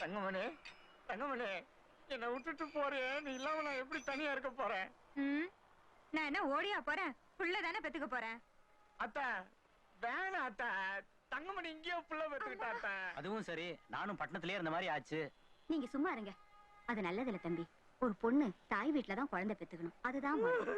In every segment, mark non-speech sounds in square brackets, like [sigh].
தங்கமணி தங்கமணி என்னை விட்டுட்டு போறேன் நீ இல்லாம நான் எப்படி தனியா இருக்க போறேன்? நான் என்ன ஓடியா போறேன்? புள்ள தானே பெத்துக்க போறேன்? அத்தா வேணாம் அத்தா. தங்கமணி இங்கேயோ புள்ள பெற்றுக்கிட்டா அத்தா. அதுவும் சரி. நானும் பட்டணத்திலே இருந்த மாதிரி ஆச்சு. நீங்க சும்மா இருங்க. அது நல்லதில்ல தம்பி. ஒரு பொண்ணு தாய் வீட்ல தான் குழந்தை பெத்துக்கணும். அதுதான் [laughs] முறை.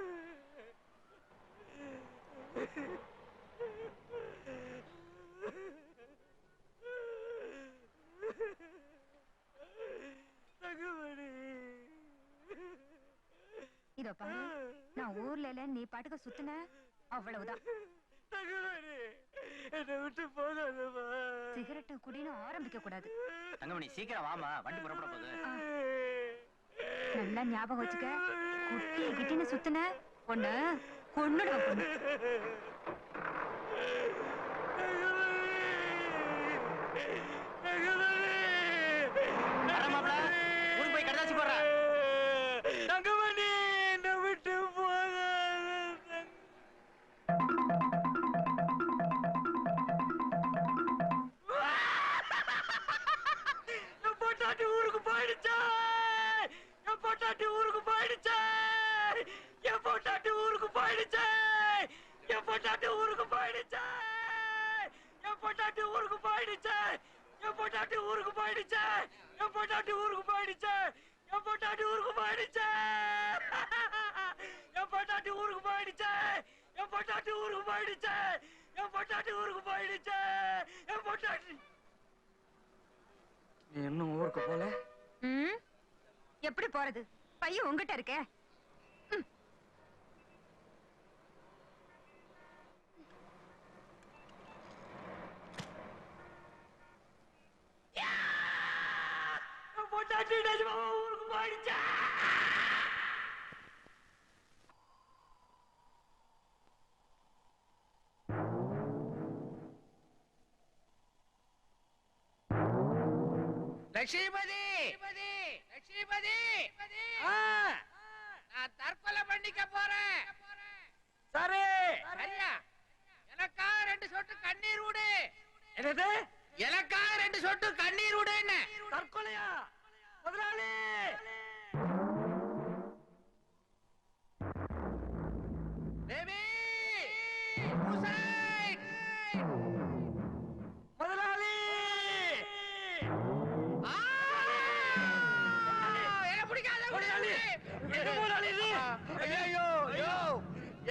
தங்கமணி இதோ பாரு நான் ஊர்ல இல்ல நீ பாட்டுக்கு சுத்துன? அவ்வளவுதான். சிகரெட்டு குடின்னு ஆரம்பிக்க கூடாது. தங்கமணி சீக்கிரம் வாமா வண்டி புறப்பட போகுது. நல்லா ஞாபகம் வச்சுக்க. குட்டி கிட்டின்னு சுத்துன பொண்ணு கொன்னுடுவேன் பொண்ணு. போயிடுச்சே. என் பொட்டாட்டி ஊருக்கு போயிடுச்சே. என் பொட்டாட்டி ஊருக்கு போயிடுச்சே. என் பொட்டாட்டி ஊருக்கு போயிடுச்சே. என் பொட்டாட்டி ஊருக்கு போயிடுச்சே. என் பொட்டாட்டி ஊருக்கு போயிடுச்சே. என் பொட்டாட்டி ஊருக்கு போயிடுச்சே. என் பொட்டாட்டி ஊருக்கு போயிடுச்சே. என் பொட்டாட்டி ஊருக்கு போயிடுச்சே. என் பொட்டாட்டி நீ இன்னும் ஊருக்கு போல? ம்? எப்படி போறது? பையன் உங்ககிட்ட இருக்கே. பொட்டாட்டி நிஜமாவா ஊருக்கு போயிடுச்சே நான் தற்கொலை பண்ணிக்க போறேன். சரி. சரியா? எனக்காக ரெண்டு சொட்டு கண்ணீர் விடு என்னது? எனக்காக ரெண்டு சொட்டு கண்ணீர் விடுன்னு தற்கொலையா? முதலாளி! தேவி! முதலாளி!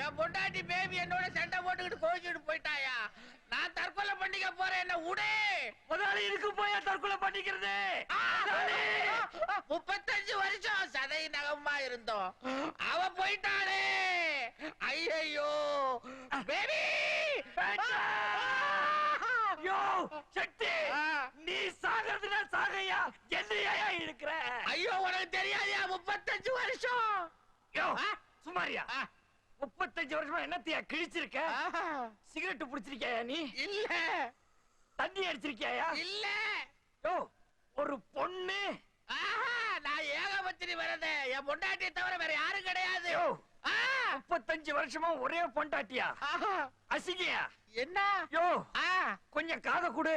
என் பொண்டாட்டி பேபி என்னோட சண்டை போட்டுக்கிட்டு கோச்சிட்டு போயிட்டாயா? பண்ணிக்க போறேன் என்ன விடு முதலாளி இதுக்கு போய் தற்கொலை பண்ணிக்கிறது! முப்பத்தஞ்சு வருஷம் சதை நகமா இருந்தோம். அவ போயிட்டாளே. ஐயோ பேபி யோ, சக்தி, நீ சாகிறதுனா சாகையா? என்னையா இருக்கிற? ஐயோ உனக்கு தெரியாதியா? முப்பத்தஞ்சு வருஷம். யோ? சுமாரியா முப்பத்தஞ்சு வருஷமா என்னத்தையா கிழிச்சிருக்க? சிகரெட் பிடிச்சிருக்கியா நீ? இல்ல. தண்ணி அடிச்சிருக்கியா இல்ல. யோ ஒரு பொண்ணு. ஆஹா, நான் ஏகபத்திரி வரதே என் பொண்டாட்டியை தவிர வேற யாரும் கிடையாது. முப்பத்தஞ்சு வருஷமா ஒரே பொண்டாட்டியா? அசிங்கயா? என்ன? யோ ஆ, கொஞ்சம் காதை கொடு.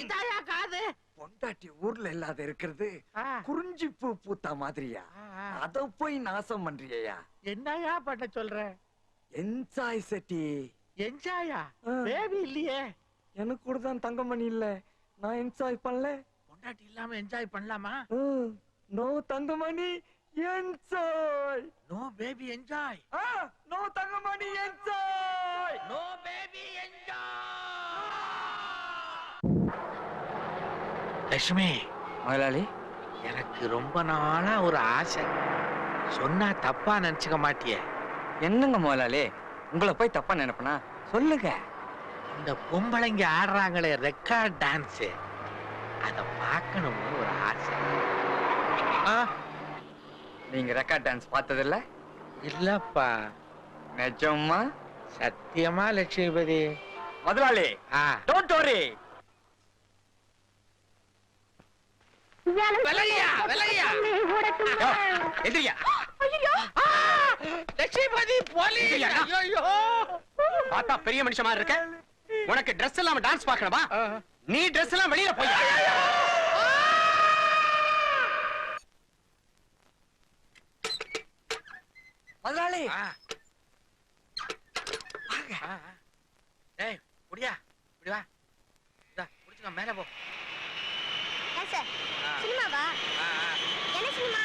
இதாயா காது? பொண்டாட்டி ஊர்ல இல்லாத இருக்கிறது குறிஞ்சி பூ பூத்தா மாதிரியா. அத போய் நாசம் பண்றியா என்னயா பண்ண சொல்ற? என்ஜாய் செட்டி. என்ஜாயா. பேபி இல்லையே. எனக்கு கூட தான் தங்கமணி இல்ல. நான் என்ஜாய் பண்ணல. பொண்டாட்டி இல்லாம என்ஜாய் பண்ணலாமா? No Thangamani enjoy. No baby enjoy. No Thangamani enjoy. No baby Lakshmi முதலாளி எனக்கு ரொம்ப நாளா ஒரு ஆசை. சொன்னா தப்பா நினைச்சுக்க மாட்டியே. என்னங்க முதலாளி? உங்களை போய் தப்பா நினைப்பனா? சொல்லுங்க. இந்த பொம்பளைங்க ஆடுறாங்களே ரெக்கார்ட் டான்ஸ் அத பார்க்கணும்னு ஒரு ஆசை. ஆ, நீங்க ரெக்கார்ட் டான்ஸ் பார்த்ததில்ல? இல்லப்பா. நிஜமா? சத்தியமா லட்சுமிபதி. முதலாளி டோன்ட் வரி விலகையா விலகையா எதிரியா லட்சுமிபதி போலீஸ். ஐயோ பார்த்தா பெரிய மனுஷன் இருக்க? உனக்கு ட்ரெஸ் இல்லாம டான்ஸ் பார்க்கணுமா? நீ ட்ரெஸ் எல்லாம் வெளியில போய். முதலாளி. ஏய் முடியா இப்படி வா. மேல போ. ஆ, சினிமாவா. என்ன சினிமா?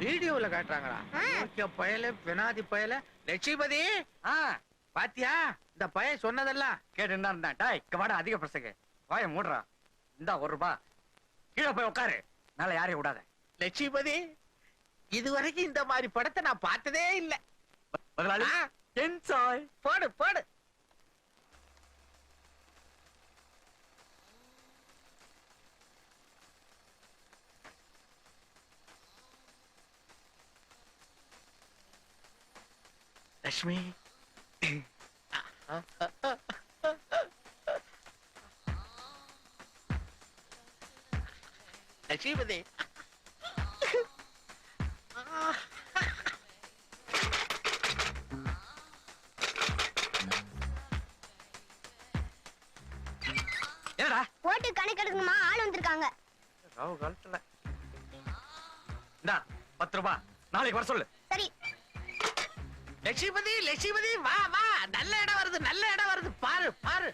வீடியோல காட்டுறாங்களே. பயல பெனாதி பயல. லட்சுமிபதி ஆ பாத்தியா? இந்த பையன் சொன்னதெல்லாம் கேட்டு என்ன இருந்தா டாய் இங்க வாடா அதிக பிரசங்க வாய மூடுறா. இந்தா ஒரு ரூபா. கீழே போய் உட்காரு. மேல யாரையும் விடாத. லட்சுமிபதி இதுவரைக்கும் இந்த மாதிரி படத்தை நான் பார்த்ததே இல்ல. என்ஜாய் போடு போடு. லட்சுமி லட்சுமிபதி காலத்துல இந்தா பத்து ரூபா. நாளைக்கு வர சொல்லு. சரி. லட்சுமிபதி லட்சுமிபதி வா வா. நல்ல இடம் வருது நல்ல இடம் வருது. பாரு பாரு.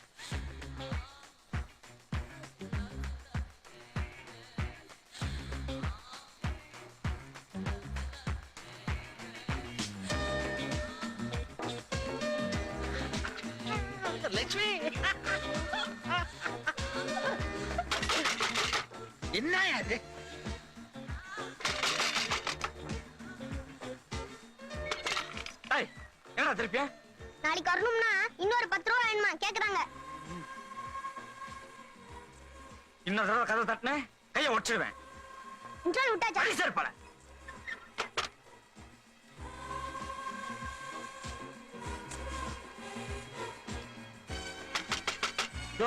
லட்சுமி. என்ன அது என்னடா திருப்பியா? நாளைக்கு வரணும்னா இன்னொரு பத்து ரூபா வேணுமா? கேக்குறாங்க. இன்னொரு தடவை கதை தட்டினேன் கையை ஒடிச்சிடுவேன் இன்ட்ரோல் விட்டாச்சா? பழி சேர்ப்பல. யோ,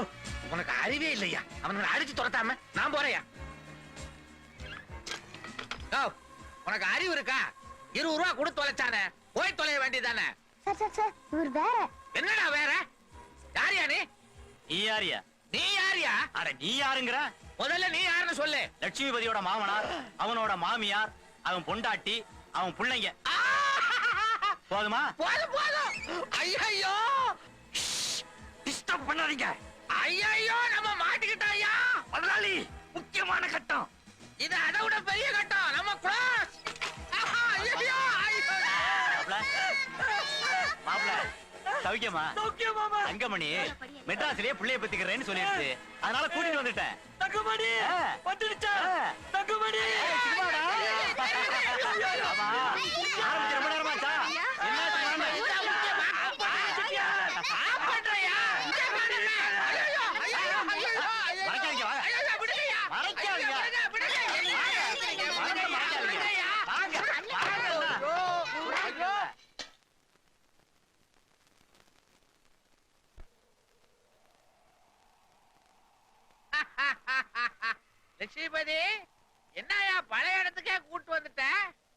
உனக்கு அறிவே இல்லையா? அவனுங்களை அடிச்சு துரத்தாம நான் போறேயா? உனக்கு அறிவு இருக்கா? இருபது ரூபா கொடுத்து தொலைச்சானே போய் தொலைய வேண்டியதானே சார் சார் சார் இவர் வேற. என்னடா வேற? யாரியா நீ? நீ யாரியா? நீ யாரியா? அட நீ யாருங்கிற? முதல்ல நீ யாருன்னு சொல்லு. லட்சுமிபதியோட மாமனார் அவனோட மாமியார் அவன் பொண்டாட்டி அவன் பிள்ளைங்க! போதுமா? போதும் போதும். ஐயோ டிஸ்டர்ப் பண்ணாதீங்க. ஐயோ நம்ம மாட்டிக்கிட்டோம்யா முதலாளி முக்கியமான கட்டம். இது அதை விட பெரிய கட்டம் நம்ம க்ளோஸ் சௌக்கியமா தங்கமணி மெட்ராஸ்லயே பிள்ளைய பத்திக்கிறேன்னு சொல்லிடுச்சு அதனால கூட்டிட்டு வந்துட்டேன் தங்கமணி. வந்துடுச்சா. தங்கமணி சும்மாடா. ஆமா. ஆரம்பிச்சு ரொம்ப நேரமாச்சா? என்னாச்சு வாங்க. மறைக்காதீங்க, வாங்க. மறைக்காதீங்க. வாங்க, மறைக்காதீங்க. வாங்க, வாங்க. லட்சுமிபதி என்னயா பழைய இடத்துக்கே கூட்டு வந்துட்ட?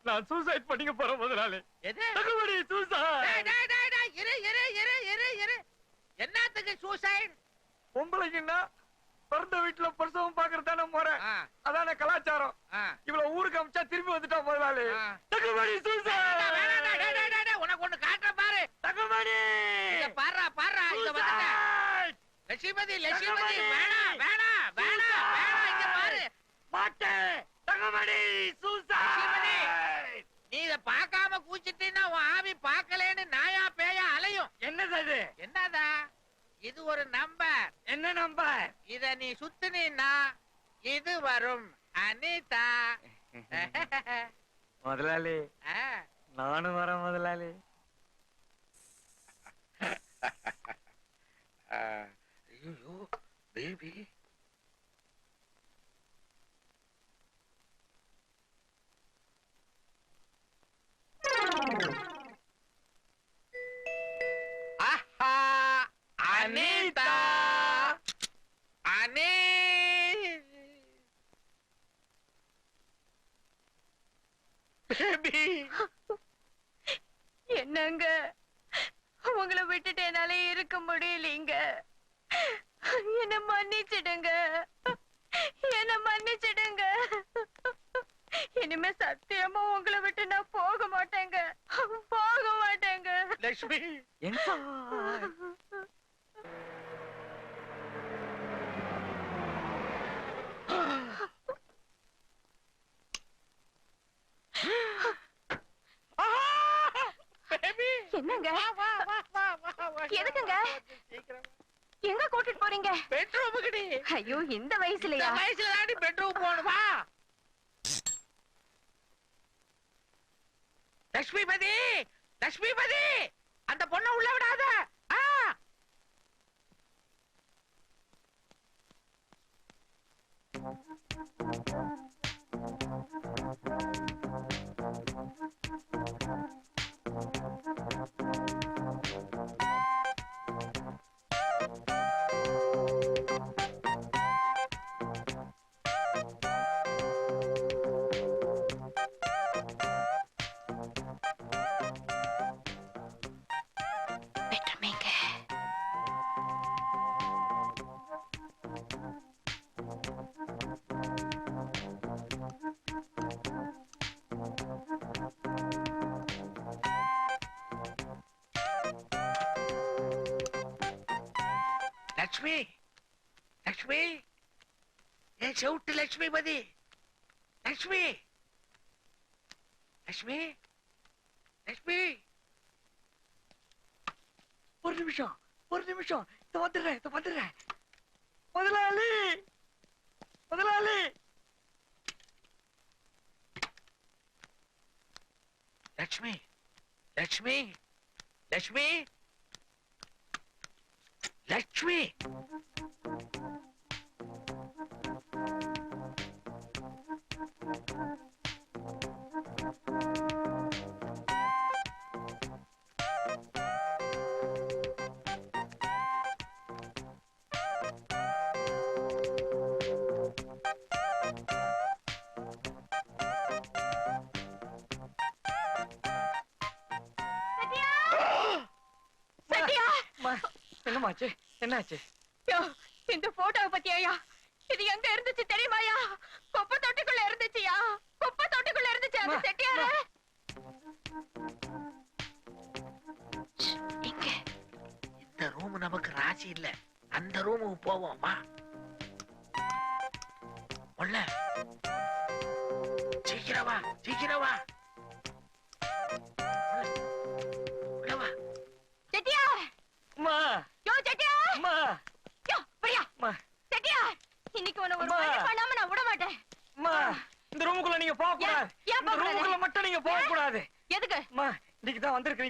நான் சூசைட் பண்ணிக்க போறேன் முதலாளி. எது? டேய், சூசைட் இரு இரு இரு இரு இரு. என்னத்துக்கு சூசைட் பொம்பளைக்குன்னா பிறந்த வீட்டுல பிரசவம் பாக்குறது தானே முறை அதான கலாச்சாரம். இவ்வளவு ஊருக்கு அமிச்சா திரும்பி வந்துட்டா முதலாளி. ஆ. தங்கமணி வேணாம்டா, வேணாம்டா, டேய், சூசைட் டேய், டேய், டேய், உனக்கு ஒண்ணு காட்டுறேன் பாரு தங்கமணி இங்க பாருடா பாருடா இங்க வந்துட்டேன் சூசைட் லட்சுமிபதி லட்சுமிபதி தங்கமணி! வேணாம் வேணாம் வேணாம் வேணாம் இங்க பாரு தங்கமணி நீ இத பார்க்காம கூச்சிட்டீன்னா உன் ஆவி பார்க்கலேன்னு நாயா பேயா அலையும். என்னது அது? என்னதா? இது ஒரு நம்பர். என்ன நம்பர்? இத நீ இது வரும். அனிதா. [laughs] முதலாளி நானும் வரேன் முதலாளி. ஐயோ பேபி மன்னிச்சிடுங்க. என்ன மன்னிச்சிடுங்க. இனிமே சத்தியமா உங்களை விட்டு நான் போக மாட்டேங்க. போக மாட்டேங்க. லட்சுமி என்னங்க? வா வா வா வா வா. எதுக்குங்க? எங்க கூட்டிட்டு போறீங்க? பெட்ரூமுக்குடி. ஐயோ இந்த இந்த வயசுலயா? வயசுல தாண்டி பெட்ரூம் போகணும். வா. லட்சுமிபதி லட்சுமிபதி அந்த பொண்ணை உள்ள விடாத. ஆ. லட்சுமி லட்சுமி என் செவுட்டு லட்சுமி லட்சுமிபதி லட்சுமி லட்சுமி லட்சுமி. ஒரு நிமிஷம் ஒரு நிமிஷம். இத வந்துடுறேன் இத வந்துடுறேன். முதலாளி முதலாளி. லட்சுமி லட்சுமி லட்சுமி. லட்சுமி என்னம்மாச்சு என்னாச்சு? இந்த போட்டோவை பத்தியாயா? இது எங்க இருந்துச்சு தெரியுமாயா? குப்பை தொட்டிக்குள்ள இருந்துச்சுயா? குப்பை தொட்டிக்குள்ள இருந்துச்சு அம்மா, செட்டியார? இங்க. இந்த ரூம் நமக்கு ராசி இல்ல. அந்த ரூமுக்கு போவோம் வா. உள்ள சீக்கிரம்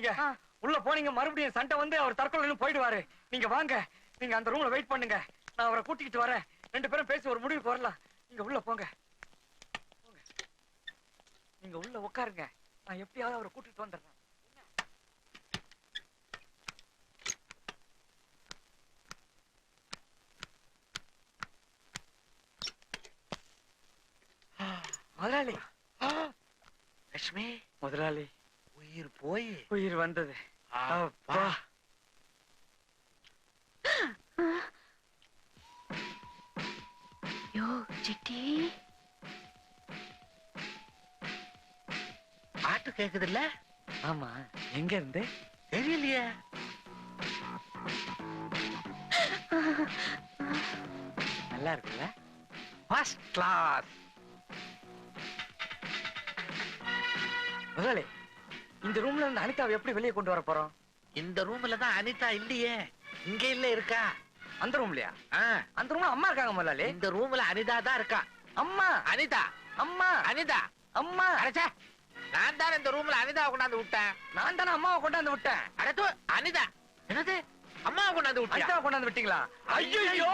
ஆ. உள்ள போனீங்க மறுபடியும் சண்டை வந்து அவர் தற்கொலை போயிடுவாரு. நீங்க வாங்க. நீங்க அந்த ரூம்ல வெயிட் பண்ணுங்க. நான் அவரை கூட்டிக்கிட்டு வரேன். ரெண்டு பேரும் பேசி ஒரு முடிவுக்கு வரலாம். நீங்க உள்ள போங்க. போங்க. நீங்க உள்ள உட்காருங்க. நான் எப்படியாவது அவரை கூட்டிட்டு வந்துடுறேன். முதலாளி. லட்சுமி. முதலாளி. உயிர் போய். உயிர் வந்தது. அப்பா. Yo city. பாட்டு கேக்குது இல்ல ஆமா எங்க இருந்து தெரியலையே. நல்லா இருக்குல்ல? ஃபர்ஸ்ட் கிளாஸ் முதலாளி இந்த ரூம்ல இருந்து அனிதாவை எப்படி வெளியே கொண்டு வர போறோம்? இந்த ரூம்ல தான் அனிதா இல்லையே. இங்க இல்ல இருக்கா? அந்த ரூம்லயா அந்த ரூம்ல அம்மா இருக்காங்க முதலாளி. இந்த ரூம்ல அனிதா தான் இருக்கா? அம்மா. அனிதா. அம்மா. அனிதா. அம்மா. அடச்சே. நான் தான் இந்த ரூம்ல அனிதாவை கொண்டாந்து விட்டேன். நான் தானே அம்மாவை கொண்டாந்து விட்டேன். அடத்து அனிதா. என்னது? அம்மாவை கொண்டாந்து விட்டியா? அனிதாவை கொண்டாந்து விட்டீங்களா? ஐயோ